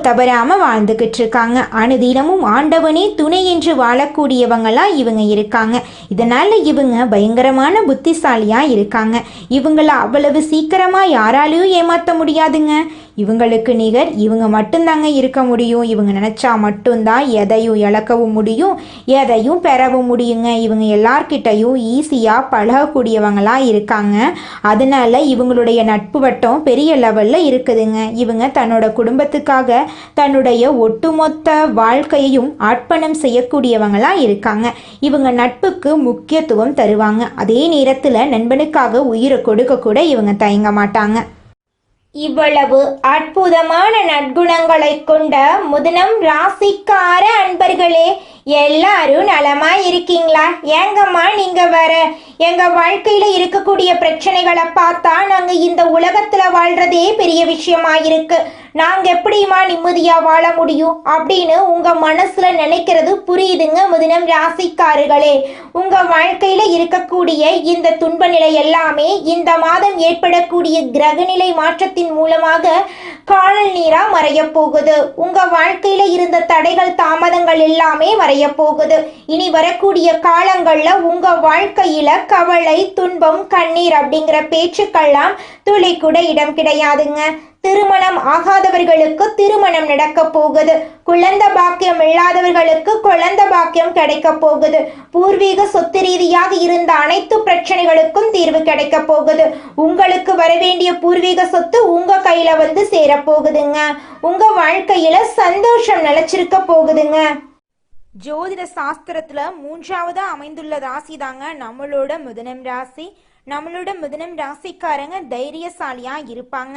தவறாம வாழ்ந்துகிட்டு இருக்காங்க அனுதினமும் ஆண்டவனே துணை என்று வாழக்கூடியவங்களா இவங்க இருக்காங்க. இதனால இவங்க பயங்கரமான புத்திசாலியா இருக்காங்க. இவங்கள அவ்வளவு சீக்கிரமா யாராலையும் ஏமாத்த முடியாதுங்க. இவங்களுக்கு நிகர் இவங்க மட்டும்தாங்க இருக்க முடியும். இவங்க நினச்சா மட்டும்தான் எதையும் இழக்கவும் முடியும். எதையும் பெறவும் முடியுங்க. இவங்க எல்லார்கிட்டையும் ஈஸியாக பழகக்கூடியவங்களாக இருக்காங்க. அதனால இவங்களுடைய நட்பு வட்டம் பெரிய லெவலில் இருக்குதுங்க. இவங்க தன்னோட குடும்பத்துக்காக தன்னுடைய ஒட்டுமொத்த வாழ்க்கையையும் அர்ப்பணம் செய்யக்கூடியவங்களாக இருக்காங்க. இவங்க நட்புக்கு முக்கியத்துவம் தருவாங்க. அதே நேரத்தில் நண்பனுக்காக உயிரை கொடுக்க கூட இவங்க தயங்க மாட்டாங்க. இவ்வளவு அற்புதமான நற்குணங்களை கொண்ட முதனம் ராசிக்கார அன்பர்களே எல்லாரும் நலமா இருக்கீங்களா? ஏங்கம்மா நீங்க வர எங்க வாழ்க்கையில இருக்கக்கூடிய பிரச்சனைகளை பார்த்தா நாங்க இந்த உலகத்துல வாழ்றதே பெரிய விஷயமா இருக்கு நாங்க எப்படிமா நிம்மதியா வாழ முடியும்? அப்படின்னு உங்க மனசுல நினைக்கிறது புரியுதுங்க முதினம் ராசிக்காரர்களே. உங்க வாழ்க்கையில இருக்கக்கூடிய இந்த துன்ப நிலை எல்லாமே இந்த மாதம் ஏற்படக்கூடிய கிரகநிலை மாற்றத்தின் மூலமாக காணல் நீரா மறைய போகுது. உங்க வாழ்க்கையில இருந்த தடைகள் தாமதங்கள் எல்லாமே மறைய போகுது இனி வரக்கூடிய காலங்கள்ல உங்க வாழ்க்கையில கவலை துன்பம் கண்ணீர் அப்படிங்கிற பேச்சுக்கெல்லாம் துளி கூட இடம் கிடையாதுங்க. திருமணம் ஆகாதவர்களுக்கு திருமணம் நடக்க போகுது. குழந்த பாக்கியம் இல்லாதவர்களுக்கு குழந்த பாக்கியம் கிடைக்க போகுது. பூர்வீக சொத்து ரீதியாக இருந்த அனைத்து பிரச்சனைகளுக்கும் தீர்வு கிடைக்க போகுது. உங்களுக்கு வரவேண்டிய பூர்வீக சொத்து உங்க கையில வந்து சேர போகுதுங்க. உங்க வாழ்க்கையில சந்தோஷம் நிலைச்சிருக்க போகுதுங்க. ஜோதிட சாஸ்திரத்துல மூன்றாவதா அமைந்துள்ள ராசி தாங்க நம்மளோட மிதுனம் ராசி. நம்மளோட மிதுனம் ராசிக்காரங்க தைரியசாலியா இருப்பாங்க.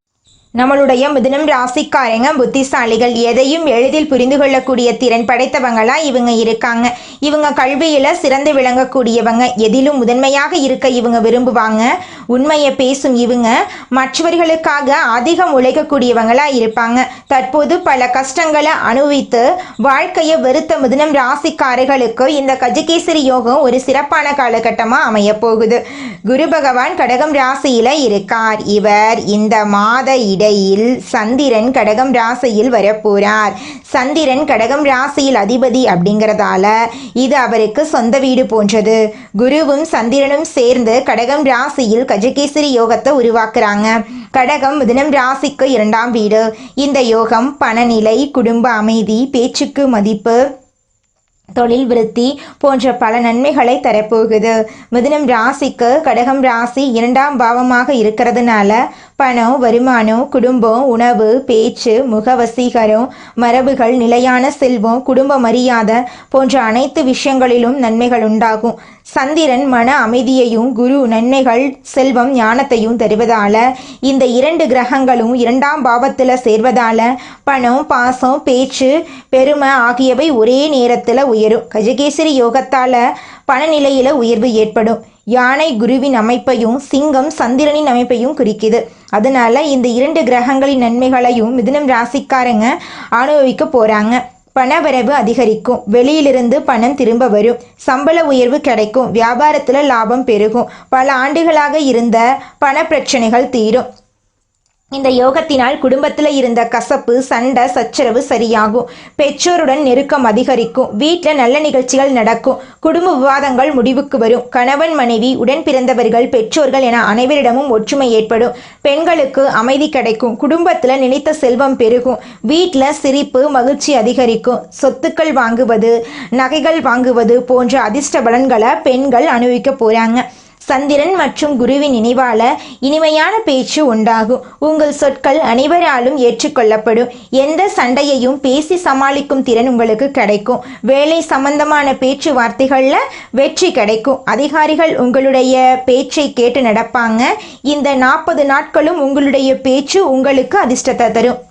நம்மளுடைய மிதுனம் ராசிக்காரங்க புத்திசாலிகள் எதையும் எளிதில் புரிந்து கொள்ளக்கூடிய திறன் படைத்தவங்களா இவங்க இருக்காங்க. இவங்க கல்வியில சிறந்து விளங்கக்கூடியவங்க எதிலும் முதன்மையாக இருக்க இவங்க விரும்புவாங்க. உண்மையை பேசும் இவங்க மற்றவர்களுக்காக அதிகம் உழைக்கக்கூடியவங்களா இருப்பாங்க. தற்போது பல கஷ்டங்களை அனுபவித்து வாழ்க்கையை வெறுத்த மிதுனம் ராசிக்காரர்களுக்கு இந்த கஜகேசரி யோகம் ஒரு சிறப்பான காலகட்டமாக அமைய போகுது குரு பகவான் கடகம் ராசியில இருக்கார். இவர் இந்த மாத இடையில் சந்திரன் கடகம் ராசியில் வரப்போறார். சந்திரன் கடகம் ராசியில் அதிபதி அப்படிங்கிறதால இது அவருக்கு சொந்த வீடு போன்றது. குருவும் சந்திரனும் சேர்ந்து கடகம் ராசியில் கஜகேசரி யோகத்தை உருவாக்குறாங்க. கடகம் மிதுனம் ராசிக்கு இரண்டாம் வீடு. இந்த யோகம் பணநிலை குடும்ப அமைதி பேச்சுக்கு மதிப்பு தொழில் விருத்தி போன்ற பல நன்மைகளை தரப்போகுது. மிதுனம் ராசிக்கு கடகம் ராசி இரண்டாம் பாவமாக இருக்கிறதுனால பணம் வருமானம் குடும்பம் உணவு பேச்சு முகவசீகரம் மரபுகள் நிலையான செல்வம் குடும்ப மரியாதை போன்ற அனைத்து விஷயங்களிலும் நன்மைகள் உண்டாகும். சந்திரன் மன அமைதியையும் குரு நன்மைகள் செல்வம் ஞானத்தையும் தருவதால இந்த இரண்டு கிரகங்களும் இரண்டாம் பாவத்தில் சேர்வதால பணம் பாசம் பேச்சு பெருமை ஆகியவை ஒரே நேரத்தில் உயரும். கஜகேசரி யோகத்தால பணநிலையில உயர்வு ஏற்படும். யானை குருவின் அமைப்பையும் சிங்கம் சந்திரனின் அமைப்பையும் குறிக்குது. அதனால இந்த இரண்டு கிரகங்களின் நன்மைகளையும் மிதுனம் ராசிக்காரங்க அனுபவிக்க போறாங்க. பணவரவு அதிகரிக்கும். வெளியிலிருந்து பணம் திரும்ப வரும். சம்பள உயர்வு கிடைக்கும். வியாபாரத்தில் லாபம் பெருகும். பல ஆண்டுகளாக இருந்த பண பிரச்சனைகள் தீரும். இந்த யோகத்தினால் குடும்பத்தில் இருந்த கசப்பு சண்டை சச்சரவு சரியாகும். பெற்றோருடன் நெருக்கம் அதிகரிக்கும். வீட்டில் நல்ல நிகழ்ச்சிகள் நடக்கும். குடும்ப விவாதங்கள் முடிவுக்கு வரும். கணவன் மனைவி உடன் பிறந்தவர்கள் பெற்றோர்கள் என அனைவரிடமும் ஒற்றுமை ஏற்படும். பெண்களுக்கு அமைதி கிடைக்கும். குடும்பத்தில் நினைத்த செல்வம் பெருகும். வீட்டில் சிரிப்பு மகிழ்ச்சி அதிகரிக்கும். சொத்துக்கள் வாங்குவது நகைகள் வாங்குவது போன்ற அதிர்ஷ்ட பலன்களை பெண்கள் அனுபவிக்க போகிறாங்க சந்திரன் மற்றும் குருவின் நினைவால இனிமையான பேச்சு உண்டாகும். உங்கள் சொற்கள் அனைவராலும் ஏற்றுக்கொள்ளப்படும். எந்த சண்டையையும் பேசி சமாளிக்கும் திறன் உங்களுக்கு கிடைக்கும். வேலை சம்பந்தமான பேச்சுவார்த்தைகளில் வெற்றி கிடைக்கும். அதிகாரிகள் உங்களுடைய பேச்சை கேட்டு நடப்பாங்க. இந்த நாற்பது நாட்களும் உங்களுடைய பேச்சு உங்களுக்கு அதிர்ஷ்டத்தை தரும்.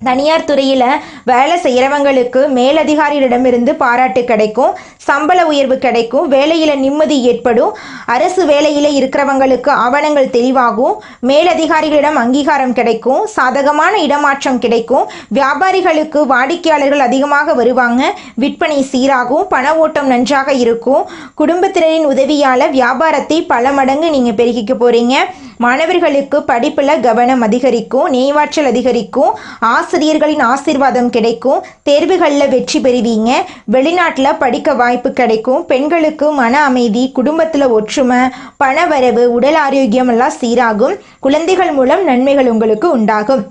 தனியார் துறையில் வேலை செய்கிறவங்களுக்கு மேலதிகாரிகளிடமிருந்து பாராட்டு கிடைக்கும் சம்பள உயர்வு கிடைக்கும் வேலையில் நிம்மதி ஏற்படும் அரசு வேலையில் இருக்கிறவங்களுக்கு ஆவணங்கள் தெளிவாகும் மேலதிகாரிகளிடம் அங்கீகாரம் கிடைக்கும் சாதகமான இடமாற்றம் கிடைக்கும் வியாபாரிகளுக்கு வாடிக்கையாளர்கள் அதிகமாக வருவாங்க விற்பனை சீராகும் பண ஓட்டம் நன்றாக இருக்கும் குடும்பத்தினரின் உதவியால் வியாபாரத்தை பல மடங்கு நீங்கள் பெருகிக்க போகிறீங்க மாணவர்களுக்கு படிப்பில் கவனம் அதிகரிக்கும் நினைவாற்றல் அதிகரிக்கும் ஆசிரியர்களின் ஆசீர்வாதம் கிடைக்கும் தேர்வுகளில் வெற்றி பெறுவீங்க வெளிநாட்டில் படிக்க வாய்ப்பு கிடைக்கும் பெண்களுக்கு மன அமைதி குடும்பத்தில் ஒற்றுமை பணவரவு உடல் ஆரோக்கியம் எல்லாம் சீராகும் குழந்தைகள் மூலம் நன்மைகள் உங்களுக்கு உண்டாகும்.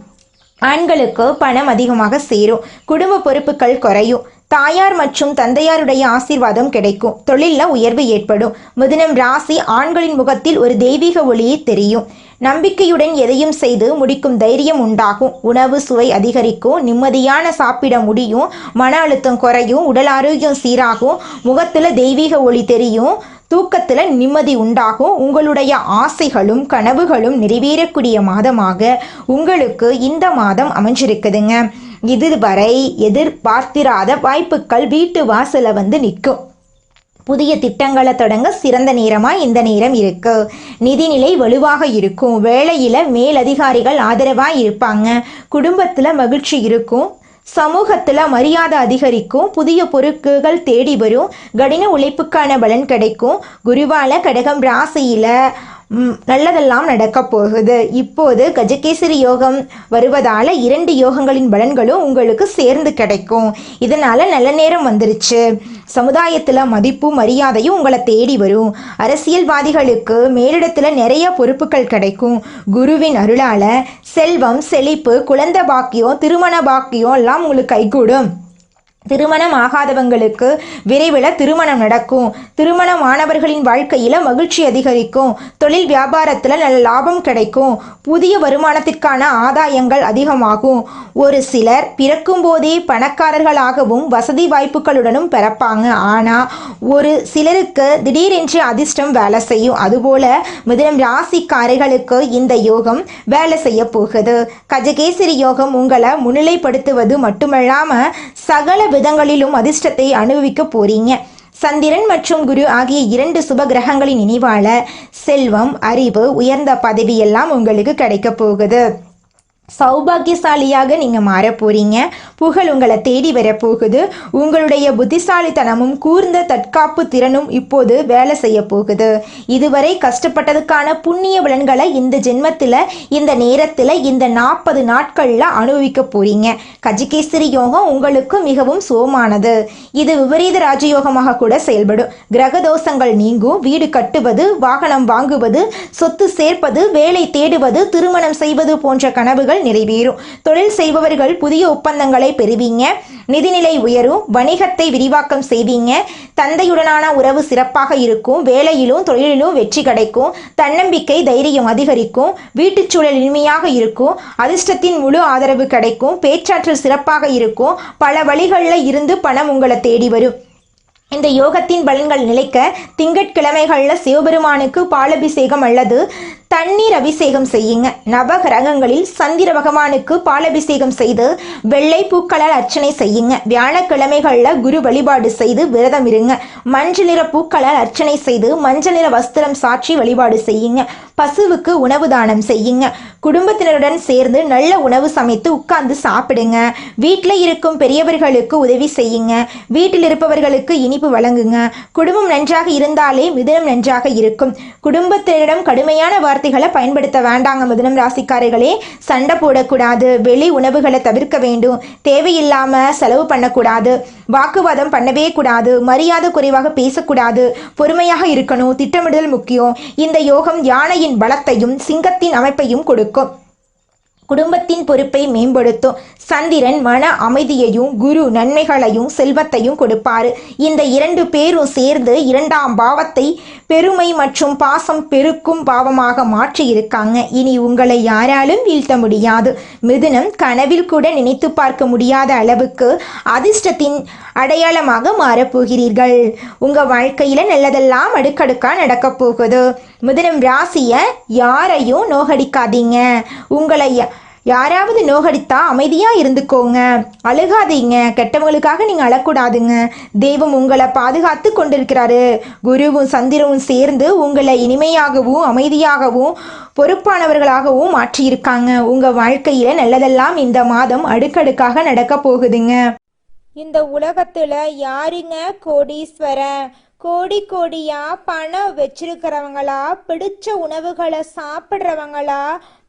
ஆண்களுக்கு பணம் அதிகமாக சேரும் குடும்ப பொறுப்புகள் குறையும் தாயார் மற்றும் தந்தையாருடைய ஆசீர்வாதம் கிடைக்கும். தொழிலில் உயர்வு ஏற்படும். மிதுனம் ராசி ஆண்களின் முகத்தில் ஒரு தெய்வீக ஒளியை தெரியும். நம்பிக்கையுடன் எதையும் செய்து முடிக்கும் தைரியம் உண்டாகும். உணவு சுவை அதிகரிக்கும். நிம்மதியான சாப்பிட முடியும். மன அழுத்தம் குறையும். உடல் ஆரோக்கியம் சீராகும். முகத்தில் தெய்வீக ஒளி தெரியும். தூக்கத்தில் நிம்மதி உண்டாகும். உங்களுடைய ஆசைகளும் கனவுகளும் நிறைவேறக்கூடிய மாதமாக உங்களுக்கு இந்த மாதம் அமைஞ்சிருக்குதுங்க. இதுவரை எதிர்பார்த்திராத வாய்ப்புகள் வீட்டு வாசல வந்து நிற்கும். புதிய திட்டங்களை தொடங்க சிறந்த நேரமாக இந்த நேரம் இருக்கு. நிதிநிலை வலுவாக இருக்கும். வேலையில் மேலதிகாரிகள் ஆதரவாக இருப்பாங்க. குடும்பத்தில் மகிழ்ச்சி இருக்கும். சமூகத்தில் மரியாதை அதிகரிக்கும். புதிய பொறுப்புகள் தேடி வரும். கடின உழைப்புக்கான பலன் கிடைக்கும். குருவால கடகம் ராசியில் நல்லதெல்லாம் நடக்கப் போகுது. இப்போது கஜகேசரி யோகம் வருவதால இரண்டு யோகங்களின் பலன்களும் உங்களுக்கு சேர்ந்து கிடைக்கும். இதனால நல்ல நேரம் வந்துருச்சு. சமுதாயத்தில் மதிப்பும் மரியாதையும் உங்களை தேடி வரும். அரசியல்வாதிகளுக்கு மேலிடத்தில் நிறைய பொறுப்புகள் கிடைக்கும். குருவின் அருளால செல்வம் செழிப்பு குழந்தை பாக்கியம் திருமண பாக்கியம் எல்லாம் உங்களுக்கு கைகூடும். திருமணம் ஆகாதவங்களுக்கு விரைவில் திருமணம் நடக்கும். திருமணம் ஆனவர்களின் வாழ்க்கையில் மகிழ்ச்சி அதிகரிக்கும். தொழில் வியாபாரத்தில் நல்ல லாபம் கிடைக்கும். புதிய வருமானத்திற்கான ஆதாயங்கள் அதிகமாகும். ஒரு சிலர் பிறக்கும் போதே பணக்காரர்களாகவும் வசதி வாய்ப்புகளுடனும் பிறப்பாங்க. ஆனால் ஒரு சிலருக்கு திடீரென்று அதிர்ஷ்டம் வேலை செய்யும். அதுபோல மிதுனம் ராசிக்காரர்களுக்கு இந்த யோகம் வேலை செய்ய போகுது. கஜகேசரி யோகம் உங்களை முன்னிலைப்படுத்துவது மட்டுமல்லாமல் சகல விதங்களிலும் அதிர்ஷ்டத்தை அனுபவிக்க போறீங்க. சந்திரன் மற்றும் குரு ஆகிய இரண்டு சுப கிரகங்களின் நினைவால செல்வம் அறிவு உயர்ந்த பதவி எல்லாம் உங்களுக்கு கிடைக்க போகுது. சௌபாகியசாலியாக நீங்கள் மாற போறீங்க. புகழ் உங்களை தேடி வரப்போகுது உங்களுடைய புத்திசாலித்தனமும் கூர்ந்த தற்காப்பு திறனும் இப்போது வேலை செய்ய போகுது. இதுவரை கஷ்டப்பட்டதுக்கான புண்ணிய பலன்களை இந்த ஜென்மத்தில் இந்த நேரத்தில் இந்த நாற்பது நாட்களில் அனுபவிக்க போறீங்க. கஜிகேசரி யோகம் உங்களுக்கு மிகவும் சுகமானது இது விபரீத ராஜயோகமாக கூட செயல்படும். கிரக தோஷங்கள் நீங்கும். வீடு கட்டுவது வாகனம் வாங்குவது சொத்து சேர்ப்பது வேலை தேடுவது திருமணம் செய்வது போன்ற கனவுகள் நிறைவேறும். தொழில் செய்பவர்கள் புதிய ஒப்பந்தங்களை பெறுவீங்க. நிதிநிலை உயரும். வணிகத்தை விரிவாக்கம் செய்வீங்க. தந்தையுடனான உறவு சிறப்பாக இருக்கும். வேலையிலும் தொழிலிலும் வெற்றி கிடைக்கும். தன்னம்பிக்கை தைரியம் அதிகரிக்கும். வீட்டுச் சூழல் இனிமையாக இருக்கும். அதிர்ஷ்டத்தின் முழு ஆதரவு கிடைக்கும். பேச்சாற்றல் சிறப்பாக இருக்கும். பல வழிகளில் இருந்து பணம் உங்களை தேடி வரும். இந்த யோகத்தின் பலன்கள் நிலைக்க திங்கட்கிழமைகளில் சிவபெருமானுக்கு பாலபிஷேகம் அல்லது தண்ணீர் அபிஷேகம் செய்யுங்க. நவகிரகங்களில் சந்திர பகவானுக்கு பாலபிஷேகம் செய்து வெள்ளை பூக்களால் அர்ச்சனை செய்யுங்க. வியாழக்கிழமைகளில் குரு வழிபாடு செய்து விரதம் இருங்க. மஞ்சள் நிற பூக்களால் அர்ச்சனை செய்து மஞ்சள் நிற வஸ்திரம் சாட்சி வழிபாடு செய்யுங்க. பசுவுக்கு உணவு தானம் செய்யுங்க. குடும்பத்தினருடன் சேர்ந்து நல்ல உணவு சமைத்து உட்கார்ந்து சாப்பிடுங்க. வீட்டில் இருக்கும் பெரியவர்களுக்கு உதவி செய்யுங்க. வீட்டில் இருப்பவர்களுக்கு இனிப்பு வழங்குங்க. குடும்பம் நன்றாக இருந்தாலே மிதனம் நன்றாக இருக்கும். குடும்பத்தினரிடம் கடுமையான வார்த்தைகளை பயன்படுத்த வேண்டாங்க மிதுனம் ராசிக்காரர்களே. சண்டை போடக்கூடாது வெளி உணவுகளை தவிர்க்க வேண்டும். தேவையில்லாம செலவு பண்ணக்கூடாது வாக்குவாதம் பண்ணவே கூடாது மரியாதை குறைவாக பேசக்கூடாது பொறுமையாக இருக்கணும் திட்டமிடுதல் முக்கியம். இந்த யோகம் யானையின் பலத்தையும் சிங்கத்தின் அமைப்பையும் கொடுக்கும். குடும்பத்தின் பொறுப்பை மேம்படுத்தும். சந்திரன் மன அமைதியையும் குரு நன்மைகளையும் செல்வத்தையும் கொடுப்பாரு. இந்த இரண்டு பேரும் சேர்ந்து இரண்டாம் பாவத்தை பெருமை மற்றும் பாசம் பெருக்கும் பாவமாக மாற்றி இருக்காங்க. இனி உங்களை யாராலும் வீழ்த்த முடியாது. மிதுனம் கனவில் கூட நினைத்து பார்க்க முடியாத அளவுக்கு அதிர்ஷ்டத்தின் அடையாளமாக மாறப்போகிறீர்கள் உங்கள் வாழ்க்கையில் நல்லதெல்லாம் அடுக்கடுக்காக நடக்கப் போகுது. மிதுனம் ராசியை யாரையும் நோகடிக்காதீங்க. உங்களை யாராவது நோகடித்தா அமைதியாக இருந்துக்கோங்க. அழுகாதீங்க. கெட்டவங்களுக்காக நீங்கள் அழக்கூடாதுங்க. தெய்வம் உங்களை பாதுகாத்து கொண்டிருக்கிறாரு. குருவும் சந்திரவும் சேர்ந்து உங்களை இனிமையாகவும் அமைதியாகவும் பொறுப்பானவர்களாகவும் மாற்றியிருக்காங்க. உங்கள் வாழ்க்கையில் நல்லதெல்லாம் இந்த மாதம் அடுக்கடுக்காக நடக்க போகுதுங்க. இந்த உலகத்தில் யாருங்க கோடீஸ்வரன் கோடி கோடியாக பணம் வச்சிருக்கிறவங்களா? பிடிச்ச உணவுகளை சாப்பிட்றவங்களா?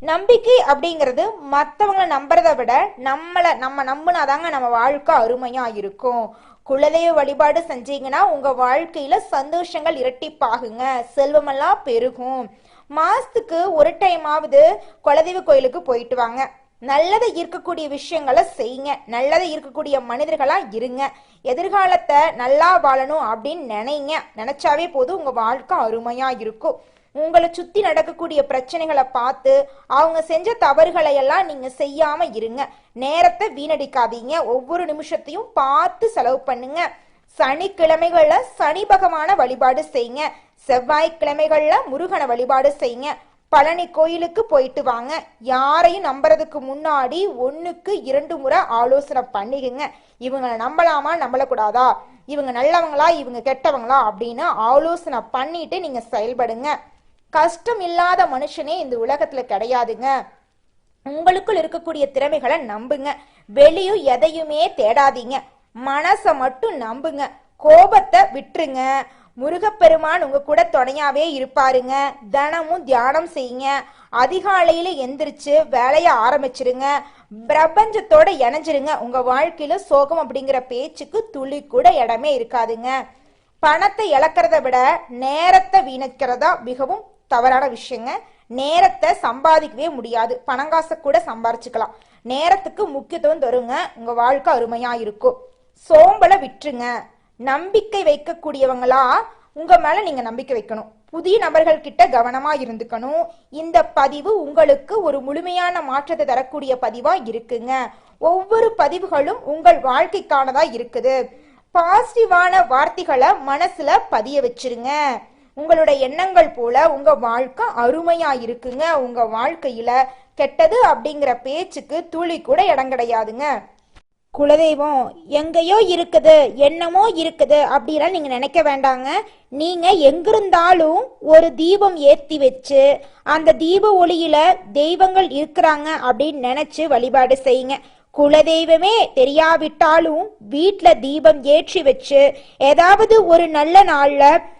நம்பிக்கை அப்படிங்கிறது மற்றவங்கள நம்புறதை விட நம்மளை நம்ம நம்பினாதாங்க நம்ம வாழ்க்கை அருமையா இருக்கும். குலதெய்வ வழிபாடு செஞ்சீங்கன்னா உங்க வாழ்க்கையில சந்தோஷங்கள் இரட்டிப்பாகுங்க. செல்வமெல்லாம் பெருகும். மாசத்துக்கு ஒரு டைமாவது குலதெய்வ கோயிலுக்கு போயிட்டு வாங்க. நல்லதை இருக்கக்கூடிய விஷயங்களை செய்யுங்க. நல்லதை இருக்கக்கூடிய மனிதர்களா இருங்க. எதிர்காலத்தை நல்லா வாழணும் அப்படின்னு நினைங்க. நினைச்சாவே போதும் உங்க வாழ்க்கை அருமையா இருக்கும். உங்களை சுத்தி நடக்கக்கூடிய பிரச்சனைகளை பார்த்து அவங்க செஞ்ச தவறுகளை எல்லாம் நீங்க செய்யாம இருங்க. நேரத்தை வீணடிக்காதீங்க. ஒவ்வொரு நிமிஷத்தையும் பார்த்து செலவு பண்ணுங்க. சனிக்கிழமைகள்ல சனி பகவான வழிபாடு செய்யுங்க. செவ்வாய்க்கிழமைகள்ல முருகனை வழிபாடு செய்யுங்க. பழனி கோயிலுக்கு போயிட்டு வாங்க. யாரையும் நம்புறதுக்கு முன்னாடி ஒண்ணுக்கு இரண்டு முறை ஆலோசனை பண்ணிக்கங்க. இவங்களை நம்பலாமா நம்பலக்கூடாதா? இவங்க நல்லவங்களா இவங்க கெட்டவங்களா அப்படின்னு ஆலோசனை பண்ணிட்டு நீங்க செயல்படுங்க. கஷ்டம் இல்லாத மனுஷனே இந்த உலகத்துல கிடையாதுங்க. உங்களுக்குள் இருக்கக்கூடிய திறமைகளை நம்புங்க. வெளியும் எதையுமே தேடாதீங்க. மனசை மட்டும் நம்புங்க. கோபத்தை விட்டுருங்க. முருகப்பெருமான் உங்க கூட துணையாவே இருப்பாருங்க. தினமும் தியானம் செய்யுங்க. அதிகாலையில எந்திரிச்சு வேலைய ஆரம்பிச்சிருங்க. பிரபஞ்சத்தோட இணைஞ்சிருங்க. உங்க வாழ்க்கையில சோகம் அப்படிங்கிற பேச்சுக்கு துளி கூட இடமே இருக்காதுங்க. பணத்தை இழக்கிறத விட நேரத்தை வீணக்கிறதா மிகவும் தவறான விஷயங்க. நேரத்தை சம்பாதிக்கவே முடியாது. பணங்காசை கூட சம்பாரிச்சுக்கலாம். நேரத்துக்கு முக்கியத்துவம் தருங்க. உங்க வாழ்க்கை அருமையா இருக்கும். சோம்பலை விட்டுருங்க. நம்பிக்கை வைக்கக்கூடியவங்களா உங்க மேல நீங்க நம்பிக்கை வைக்கணும். புதிய நபர்கள் கிட்ட கவனமா இருந்துக்கணும். இந்த பதிவு உங்களுக்கு ஒரு முழுமையான மாற்றத்தை தரக்கூடிய பதிவா இருக்குங்க. ஒவ்வொரு பதிவுகளும் உங்கள் வாழ்க்கைக்கானதா இருக்குது. பாசிட்டிவான வார்த்தைகளை மனசுல பதிய வச்சிருங்க. உங்களுடைய எண்ணங்கள் போல உங்க வாழ்க்கை அருமையா இருக்குங்க. உங்க வாழ்க்கையில கெட்டது அப்படிங்கிற பேச்சுக்கு துளி கூட இடம் கிடையாதுங்க. குலதெய்வம் எங்கேயோ இருக்குது என்னமோ இருக்குது அப்படிலாம் நீங்கள் நினைக்க வேண்டாங்க. நீங்கள் எங்கிருந்தாலும் ஒரு தீபம் ஏற்றி வச்சு அந்த தீப ஒளியில் தெய்வங்கள் இருக்கிறாங்க அப்படின்னு நினச்சி வழிபாடு செய்யுங்க. குலதெய்வமே தெரியாவிட்டாலும் வீட்டில் தீபம் ஏற்றி வச்சு ஏதாவது ஒரு நல்ல நாளில்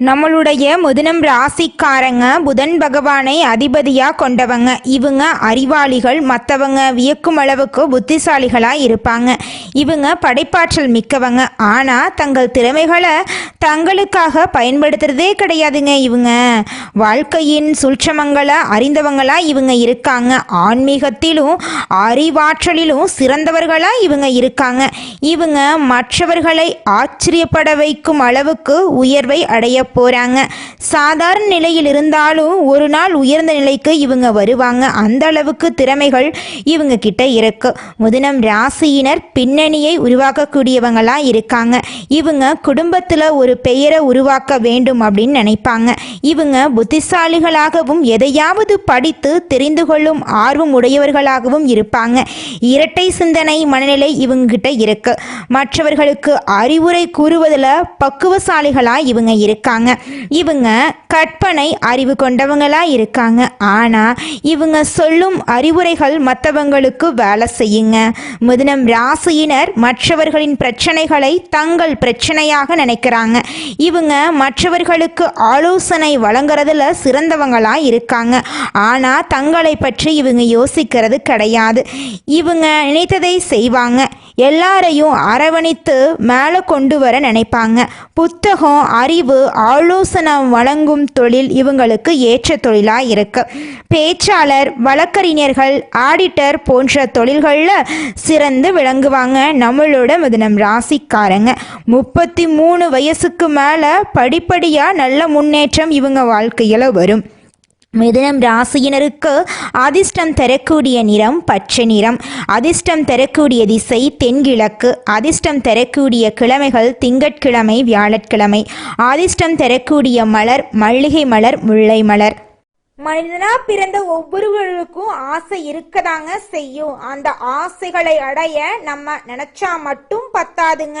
நம்மளுடைய முதனம் ராசிக்காரங்க புதன் பகவானை அதிபதியாக கொண்டவங்க. இவங்க அறிவாளிகள் மற்றவங்க வியக்கும் அளவுக்கு புத்திசாலிகளாக இருப்பாங்க. இவங்க படைப்பாற்றல் மிக்கவங்க. ஆனால் தங்கள் திறமைகளை தங்களுக்காக பயன்படுத்துறதே கிடையாதுங்க இவங்க. வாழ்க்கையின் சூட்சமங்களை அறிந்தவங்களாக இவங்க இருக்காங்க. ஆன்மீகத்திலும் அறிவாற்றலிலும் சிறந்தவர்களாக இவங்க இருக்காங்க. இவங்க மற்றவர்களை ஆச்சரியப்பட வைக்கும் அளவுக்கு உயர்வை அடைய போகிறாங்க சாதாரண நிலையில் இருந்தாலும் ஒரு நாள் உயர்ந்த நிலைக்கு இவங்க வருவாங்க. அந்த அளவுக்கு திறமைகள் இவங்க கிட்ட இருக்கு. முதனம் ராசியினர் பின்னணியை உருவாக்கக்கூடியவங்களாக இருக்காங்க. இவங்க குடும்பத்தில் ஒரு பெயரை உருவாக்க வேண்டும் அப்படின்னு நினைப்பாங்க. இவங்க புத்திசாலிகளாகவும் எதையாவது படித்து தெரிந்து கொள்ளும் ஆர்வம் உடையவர்களாகவும் இருப்பாங்க. இரட்டை சிந்தனை மனநிலை இவங்ககிட்ட இருக்கு. மற்றவர்களுக்கு அறிவுரை கூறுவதில் பக்குவசாலிகளாக இவங்க இருக்காங்க. இவங்க கற்பனை அறிவு கொண்டவங்களா இருக்காங்க. ஆனா இவங்க சொல்லும் அறிவுரைகள் மற்றவங்களுக்கு வேலை செய்யுங்க. மிதுனம் ராசியினர் மற்றவர்களின் பிரச்சனைகளை தங்கள் பிரச்சனையாக நினைக்கிறாங்க. இவங்க மற்றவர்களுக்கு ஆலோசனை வழங்குறதுல சிறந்தவங்களா இருக்காங்க. ஆனா தங்களை பற்றி இவங்க யோசிக்கிறது கிடையாது. இவங்க நினைத்ததை செய்வாங்க. எல்லாரையும் அரவணைத்து மேலே கொண்டு வர நினைப்பாங்க. புத்தகம் அறிவு ஆலோசனை வழங்கும் தொழில் இவங்களுக்கு ஏற்ற தொழிலாக இருக்கு. பேச்சாளர் வழக்கறிஞர்கள் ஆடிட்டர் போன்ற தொழில்களில் சிறந்து விளங்குவாங்க. நம்மளோட மிதுனம் ராசிக்காரங்க. முப்பத்தி மூணு வயசுக்கு மேலே படிப்படியாக நல்ல முன்னேற்றம் இவங்க வாழ்க்கையில் வரும். மிதுனம் ராசியினருக்கு அதிர்ஷ்டம் தரக்கூடிய நிறம் பச்சை நிறம். அதிர்ஷ்டம் தரக்கூடிய திசை தென்கிழக்கு. அதிர்ஷ்டம் தரக்கூடிய கிழமைகள் திங்கட்கிழமை வியாழக்கிழமை. அதிர்ஷ்டம் தரக்கூடிய மலர் மல்லிகை மலர் முல்லை மலர். மனிதனா பிறந்த ஒவ்வொருவருக்கும் ஆசை இருக்கதாங்க செய்யும். அந்த ஆசைகளை அடைய நம்ம நினைச்சா மட்டும் பத்தாதுங்க.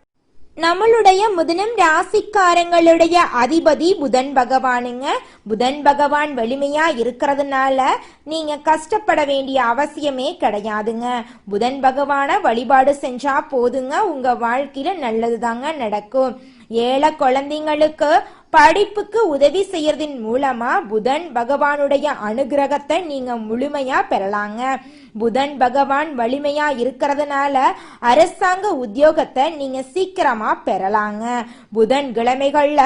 நம்மளுடைய முதனம் ராசிக்காரங்களுடைய அதிபதி புதன் பகவானுங்க. புதன் பகவான் வலிமையா இருக்கிறதுனால நீங்க கஷ்டப்பட வேண்டிய அவசியமே கிடையாதுங்க. புதன் பகவான வழிபாடு செஞ்சா போதுங்க. உங்க வாழ்க்கையில நல்லதுதாங்க நடக்கும். ஏழை குழந்தைங்களுக்கு படிப்புக்கு உதவி செய்யறதின் மூலமா புதன் பகவானுடைய அனுகிரகத்தை நீங்க முழுமையா பெறலாங்க. புதன் பகவான் வலிமையா இருக்கிறதுனால அரசாங்க உத்தியோகத்தை நீங்க சீக்கிரமா பெறலாங்க. புதன் கிழமைகள்ல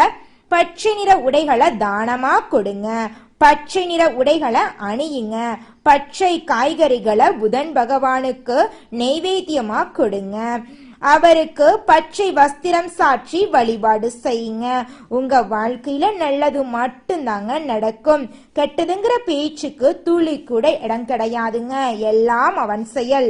பச்சை நிற உடைகளை தானமா கொடுங்க. பச்சை நிற உடைகளை அணியுங்க. பச்சை காய்கறிகளை புதன் பகவானுக்கு நெய்வேத்தியமா கொடுங்க. அவருக்கு பச்சை வஸ்திரம் சாற்றி வழிபாடு செய்யுங்க. உங்க வாழ்க்கையில நல்லது மட்டும்தாங்க நடக்கும். கெட்டதுங்கிற பேச்சுக்கு துளி கூட இடம் கிடையாதுங்க. எல்லாம் அவன் செயல்.